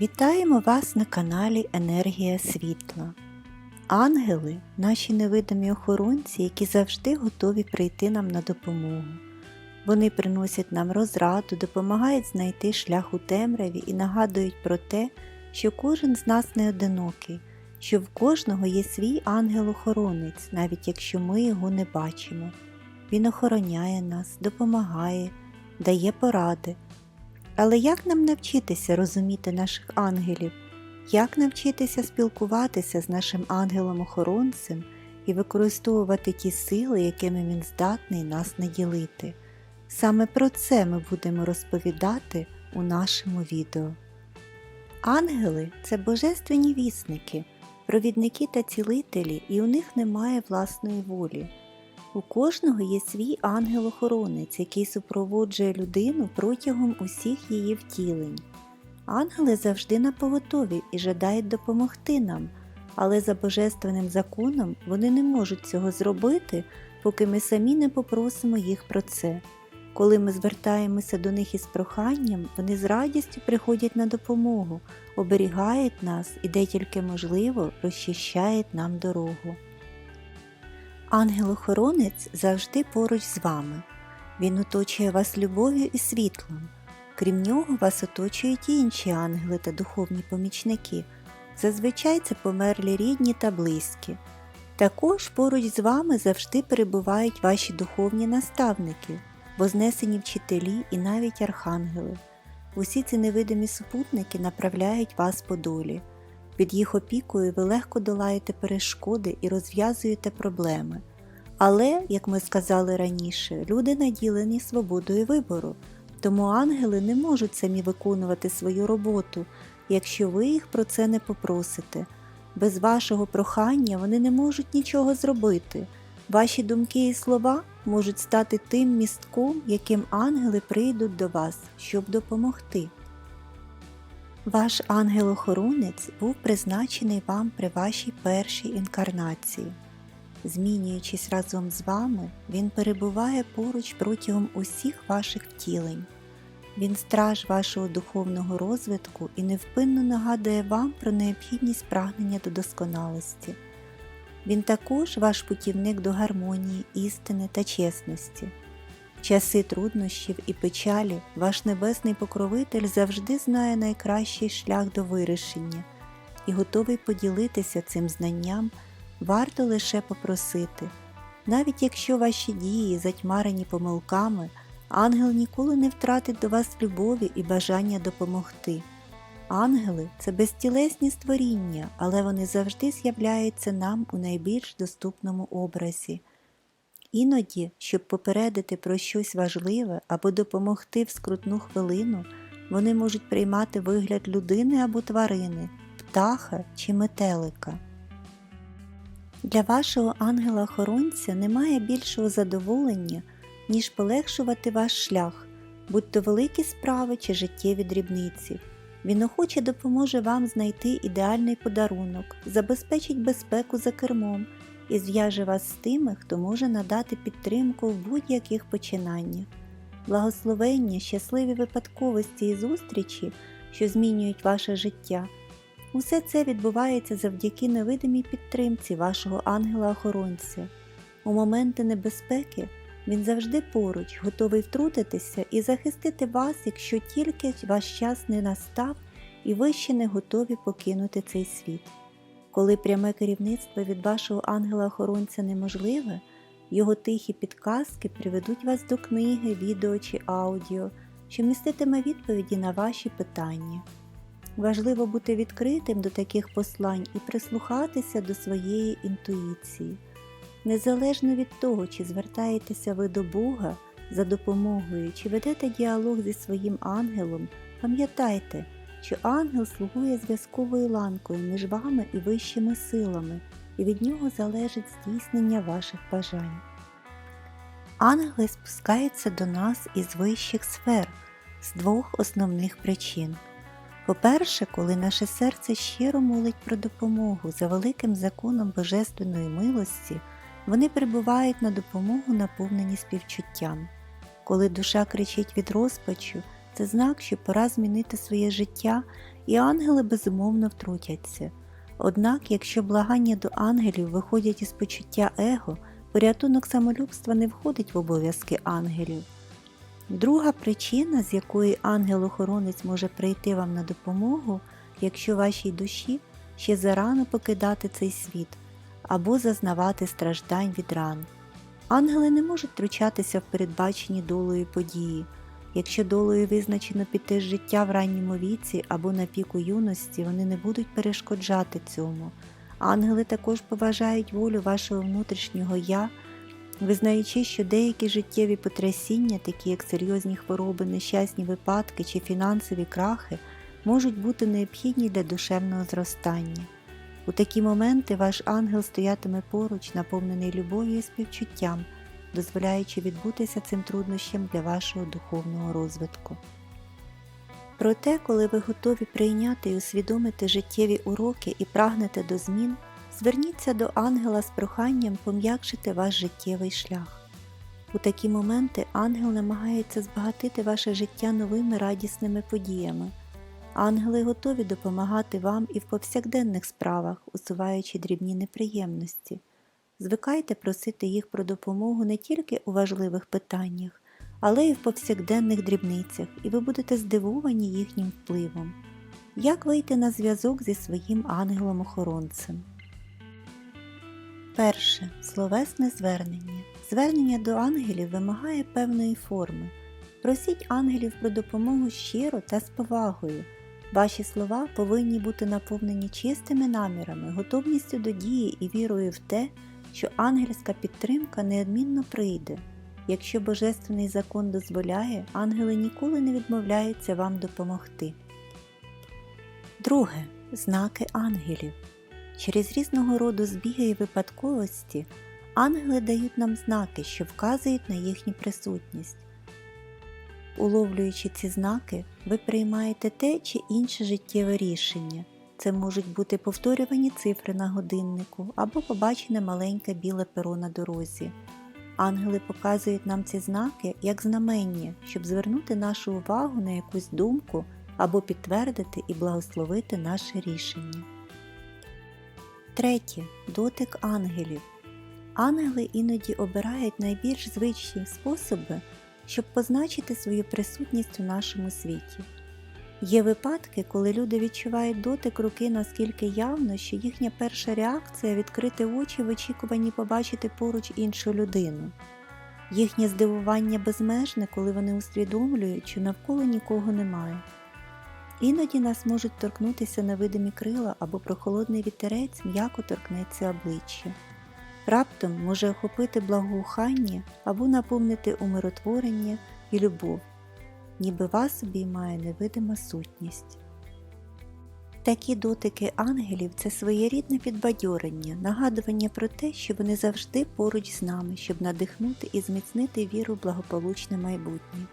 Вітаємо вас на каналі Енергія Світла. Ангели наші невидимі охоронці, які завжди готові прийти нам на допомогу. Вони приносять нам розраду, допомагають знайти шлях у темряві і нагадують про те, що кожен з нас не одинокий, що в кожного є свій ангел-охоронець, навіть якщо ми його не бачимо. Він охороняє нас, допомагає, дає поради. Але як нам навчитися розуміти наших ангелів? Як навчитися спілкуватися з нашим ангелом-охоронцем і використовувати ті сили, якими він здатний нас наділити? Саме про це ми будемо розповідати у нашому відео. Ангели це божественні вісники, провідники та цілителі, і у них немає власної волі. У кожного є свій ангел-охоронець, який супроводжує людину протягом усіх її втілень. Ангели завжди на поготові і жадають допомогти нам, але за божественним законом вони не можуть цього зробити, поки ми самі не попросимо їх про це. Коли ми звертаємося до них із проханням, вони з радістю приходять на допомогу, оберігають нас і де тільки можливо розчищають нам дорогу. Ангел-охоронець завжди поруч з вами. Він оточує вас любов'ю і світлом. Крім нього, вас оточують і інші ангели та духовні помічники. Зазвичай це померлі рідні та близькі. Також поруч з вами завжди перебувають ваші духовні наставники, вознесені вчителі і навіть архангели. Усі ці невидимі супутники направляють вас по долі. Під їх опікою ви легко долаєте перешкоди і розв'язуєте проблеми. Але, як ми сказали раніше, люди наділені свободою вибору, тому ангели не можуть самі виконувати свою роботу, якщо ви їх про це не попросите. Без вашого прохання вони не можуть нічого зробити. Ваші думки і слова можуть стати тим містком, яким ангели прийдуть до вас, щоб допомогти. Ваш ангел-охоронець був призначений вам при вашій першій інкарнації. Змінюючись разом з вами, він перебуває поруч протягом усіх ваших втілень. Він страж вашого духовного розвитку і невпинно нагадує вам про необхідність прагнення до досконалості. Він також ваш путівник до гармонії, істини та чесності. Часи труднощів і печалі ваш небесний покровитель завжди знає найкращий шлях до вирішення і готовий поділитися цим знанням, варто лише попросити. Навіть якщо ваші дії затьмарені помилками, ангел ніколи не втратить до вас любові і бажання допомогти. Ангели це безтілесні створіння, але вони завжди з'являються нам у найбільш доступному образі. Іноді, щоб попередити про щось важливе або допомогти в скрутну хвилину, вони можуть приймати вигляд людини або тварини, птаха чи метелика. Для вашого ангела-охоронця немає більшого задоволення, ніж полегшувати ваш шлях, будь то великі справи чи життєві дрібниці. Він охоче допоможе вам знайти ідеальний подарунок, забезпечить безпеку за кермом і зв'яже вас з тими, хто може надати підтримку в будь-яких починаннях. Благословення, щасливі випадковості і зустрічі, що змінюють ваше життя. Усе це відбувається завдяки невидимій підтримці вашого ангела-охоронця. У моменти небезпеки він завжди поруч, готовий втрутитися і захистити вас, якщо тільки ваш час не настав і ви ще не готові покинути цей світ. Коли пряме керівництво від вашого ангела-охоронця неможливе, його тихі підказки приведуть вас до книги, відео чи аудіо, що міститиме відповіді на ваші питання. Важливо бути відкритим до таких послань і прислухатися до своєї інтуїції. Незалежно від того, чи звертаєтеся ви до Бога за допомогою, чи ведете діалог зі своїм ангелом, пам'ятайте, що ангел слугує зв'язковою ланкою між вами і вищими силами, і від нього залежить здійснення ваших бажань. Ангели спускаються до нас із вищих сфер з двох основних причин. По-перше, коли наше серце щиро молить про допомогу за великим законом Божественної милості, вони прибувають на допомогу наповнені співчуттям. Коли душа кричить від розпачу, Це знак, що пора змінити своє життя, і ангели безумовно втрутяться. Однак, якщо благання до ангелів виходять із почуття его, порятунок самолюбства не входить в обов'язки ангелів. Друга причина, з якої ангел-охоронець може прийти вам на допомогу, якщо вашій душі ще зарано покидати цей світ або зазнавати страждань від ран. Ангели не можуть втручатися в передбачені долею події. Якщо долею визначено піти з життя в ранньому віці або на піку юності, вони не будуть перешкоджати цьому. Ангели також поважають волю вашого внутрішнього я, визнаючи, що деякі життєві потрясіння, такі як серйозні хвороби, нещасні випадки чи фінансові крахи, можуть бути необхідні для душевного зростання. У такі моменти ваш ангел стоятиме поруч, наповнений любов'ю і співчуттям, дозволяючи відбутися цим труднощам для вашого духовного розвитку. Проте, коли ви готові прийняти і усвідомити життєві уроки і прагнете до змін, зверніться до ангела з проханням пом'якшити ваш життєвий шлях. У такі моменти ангел намагається збагатити ваше життя новими радісними подіями. Ангели готові допомагати вам і в повсякденних справах, усуваючи дрібні неприємності. Звикайте просити їх про допомогу не тільки у важливих питаннях, але й в повсякденних дрібницях, і ви будете здивовані їхнім впливом. Як вийти на зв'язок зі своїм ангелом-охоронцем? Перше. Словесне звернення. Звернення до ангелів вимагає певної форми. Просіть ангелів про допомогу щиро та з повагою. Ваші слова повинні бути наповнені чистими намірами, готовністю до дії і вірою в те, що ангельська підтримка неодмінно прийде. Якщо Божественний закон дозволяє, ангели ніколи не відмовляються вам допомогти. Друге. Знаки ангелів. Через різного роду збіги і випадковості ангели дають нам знаки, що вказують на їхню присутність. Уловлюючи ці знаки, ви приймаєте те чи інше життєве рішення. Це можуть бути повторювані цифри на годиннику або побачене маленьке біле перо на дорозі. Ангели показують нам ці знаки як знамення, щоб звернути нашу увагу на якусь думку або підтвердити і благословити наше рішення. Третє. Дотик ангелів. Ангели іноді обирають найбільш звичні способи, щоб позначити свою присутність у нашому світі. Є випадки, коли люди відчувають дотик руки наскільки явно, що їхня перша реакція відкрити очі в очікуванні побачити поруч іншу людину. Їхнє здивування безмежне, коли вони усвідомлюють, що навколо нікого немає. Іноді нас можуть торкнутися невидимі крила або прохолодний вітерець м'яко торкнеться обличчя. Раптом може охопити благоухання або наповнити умиротворення і любов, ніби вас обіймає невидима сутність. Такі дотики ангелів це своєрідне підбадьорення, нагадування про те, що вони завжди поруч з нами, щоб надихнути і зміцнити віру в благополучне майбутнє.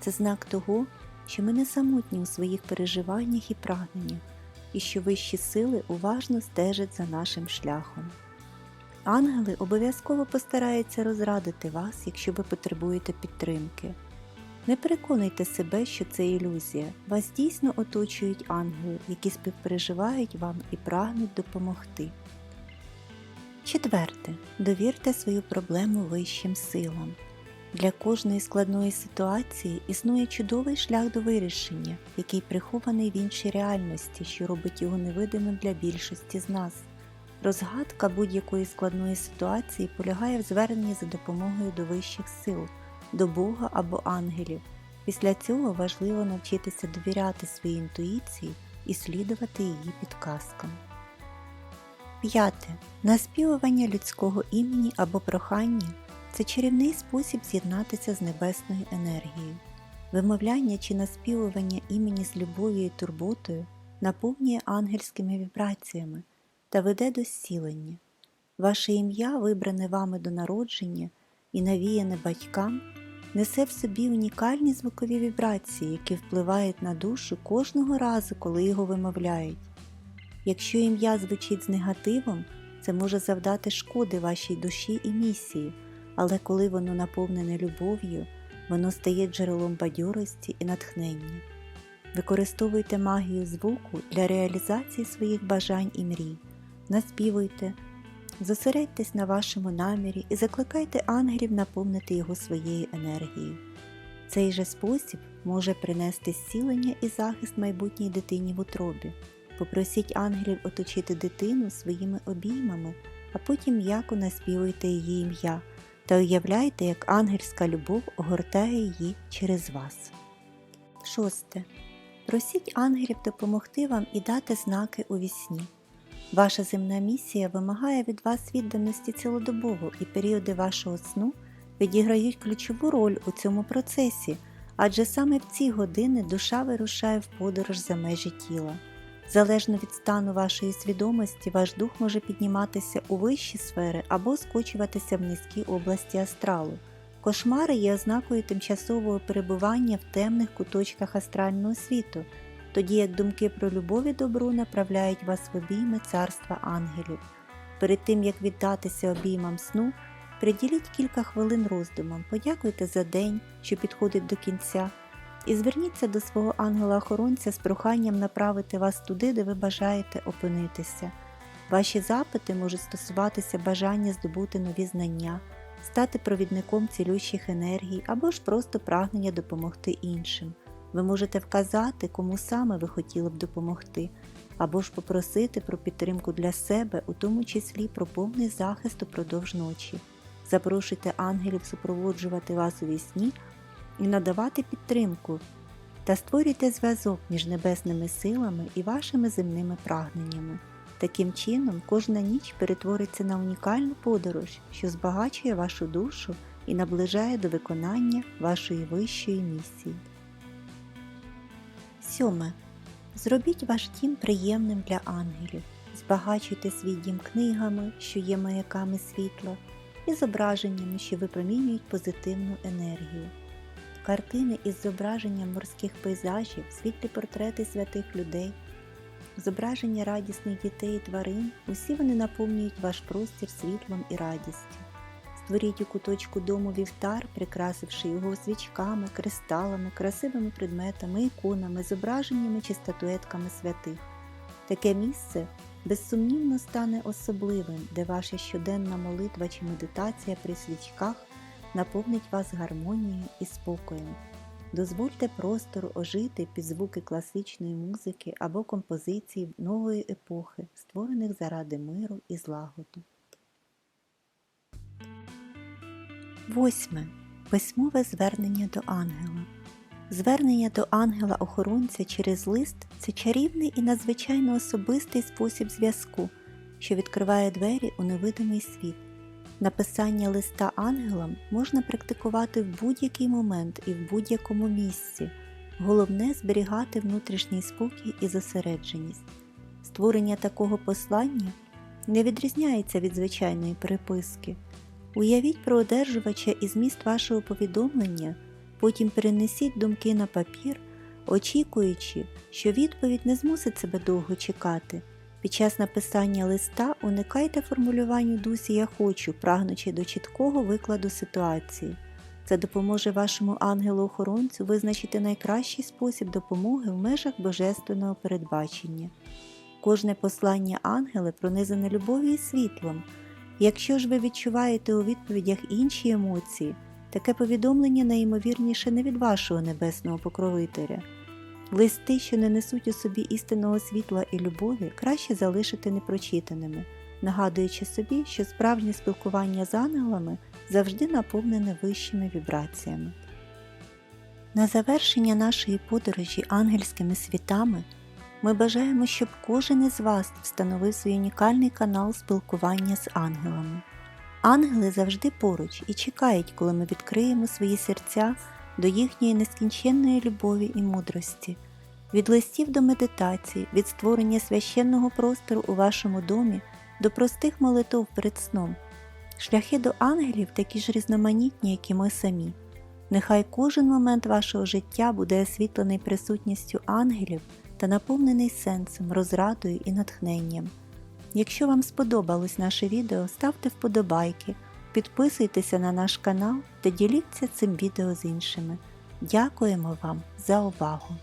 Це знак того, що ми не самотні у своїх переживаннях і прагненнях, і що вищі сили уважно стежать за нашим шляхом. Ангели обов'язково постараються розрадити вас, якщо ви потребуєте підтримки. Не переконуйте себе, що це ілюзія. Вас дійсно оточують ангели, які співпереживають вам і прагнуть допомогти. Четверте. Довірте свою проблему вищим силам. Для кожної складної ситуації існує чудовий шлях до вирішення, який прихований в іншій реальності, що робить його невидимим для більшості з нас. Розгадка будь-якої складної ситуації полягає в зверненні за допомогою до вищих сил, до Бога або ангелів. Після цього важливо навчитися довіряти своїй інтуїції і слідувати її підказкам. П'яте. Наспівування людського імені або прохання це чарівний спосіб з'єднатися з небесною енергією. Вимовляння чи наспівування імені з любов'ю і турботою наповнює ангельськими вібраціями та веде до зцілення. Ваше ім'я, вибране вами до народження і навіяне батькам, несе в собі унікальні звукові вібрації, які впливають на душу кожного разу, коли його вимовляють. Якщо ім'я звучить з негативом, це може завдати шкоди вашій душі і місії, але коли воно наповнене любов'ю, Воно стає джерелом бадьорості і натхнення. Використовуйте магію звуку для реалізації своїх бажань і мрій. Наспівуйте, зосередьтесь на вашому намірі і закликайте ангелів наповнити його своєю енергією. Цей же спосіб може принести зцілення і захист майбутній дитині в утробі. Попросіть ангелів оточити дитину своїми обіймами, а потім м'яко наспівуйте її ім'я та уявляйте, як ангельська любов огортає її через вас. Шосте. Просіть ангелів допомогти вам і дати знаки у вісні. Ваша земна місія вимагає від вас відданості цілодобово, і періоди вашого сну відіграють ключову роль у цьому процесі, адже саме в ці години душа вирушає в подорож за межі тіла. Залежно від стану вашої свідомості, ваш дух може підніматися у вищі сфери або скочуватися в низькі області астралу. Кошмари є ознакою тимчасового перебування в темних куточках астрального світу, тоді як думки про любов і добро направляють вас в обійми царства ангелів. Перед тим як віддатися обіймам сну, приділіть кілька хвилин роздумам, подякуйте за день, що підходить до кінця, і зверніться до свого ангела-охоронця з проханням направити вас туди, де ви бажаєте опинитися. Ваші запити можуть стосуватися бажання здобути нові знання, стати провідником цілющих енергій або ж просто прагнення допомогти іншим. Ви можете вказати, кому саме ви хотіли б допомогти, або ж попросити про підтримку для себе, у тому числі про повний захист упродовж ночі. Запрошуйте ангелів супроводжувати вас у вісні і надавати підтримку та створюйте зв'язок між небесними силами і вашими земними прагненнями. Таким чином, кожна ніч перетвориться на унікальну подорож, що збагачує вашу душу і наближає до виконання вашої вищої місії. Сьоме. Зробіть ваш дім приємним для ангелів. Збагачуйте свій дім книгами, що є маяками світла, і зображеннями, що випромінюють позитивну енергію. Картини із зображенням морських пейзажів, світлі портрети святих людей, зображення радісних дітей і тварин, усі вони наповнюють ваш простір світлом і радістю. Створіть у куточку дому вівтар, прикрасивши його свічками, кристалами, красивими предметами, іконами, зображеннями чи статуетками святих. Таке місце безсумнівно стане особливим, де ваша щоденна молитва чи медитація при свічках наповнить вас гармонією і спокоєм. Дозвольте простору ожити під звуки класичної музики або композицій нової епохи, створених заради миру і злагоду. Восьме. Письмове звернення до ангела. Звернення до ангела-охоронця через лист це чарівний і надзвичайно особистий спосіб зв'язку, що відкриває двері у невидимий світ. Написання листа ангелам можна практикувати в будь-який момент і в будь-якому місці. Головне зберігати внутрішній спокій і зосередженість. Створення такого послання не відрізняється від звичайної переписки. Уявіть про одержувача і зміст вашого повідомлення, потім перенесіть думки на папір, очікуючи, що відповідь не змусить себе довго чекати. Під час написання листа уникайте формулювань у дусі Я хочу, прагнучи до чіткого викладу ситуації. Це допоможе вашому ангелу-охоронцю визначити найкращий спосіб допомоги в межах божественного передбачення. Кожне послання ангела пронизане любов'ю і світлом. Якщо ж ви відчуваєте у відповідях інші емоції, таке повідомлення найімовірніше не від вашого небесного покровителя. Листи, що не несуть у собі істинного світла і любові, краще залишити непрочитаними, нагадуючи собі, що справжнє спілкування з ангелами завжди наповнене вищими вібраціями. На завершення нашої подорожі ангельськими світами ми бажаємо, щоб кожен із вас встановив свій унікальний канал спілкування з ангелами. Ангели завжди поруч і чекають, коли ми відкриємо свої серця до їхньої нескінченної любові і мудрості, від листів до медитації, від створення священного простору у вашому домі до простих молитов перед сном. Шляхи до ангелів такі ж різноманітні, як і ми самі. Нехай кожен момент вашого життя буде освітлений присутністю ангелів та наповнений сенсом, розрадою і натхненням. Якщо вам сподобалось наше відео, ставте вподобайки, підписуйтеся на наш канал та діліться цим відео з іншими. Дякуємо вам за увагу!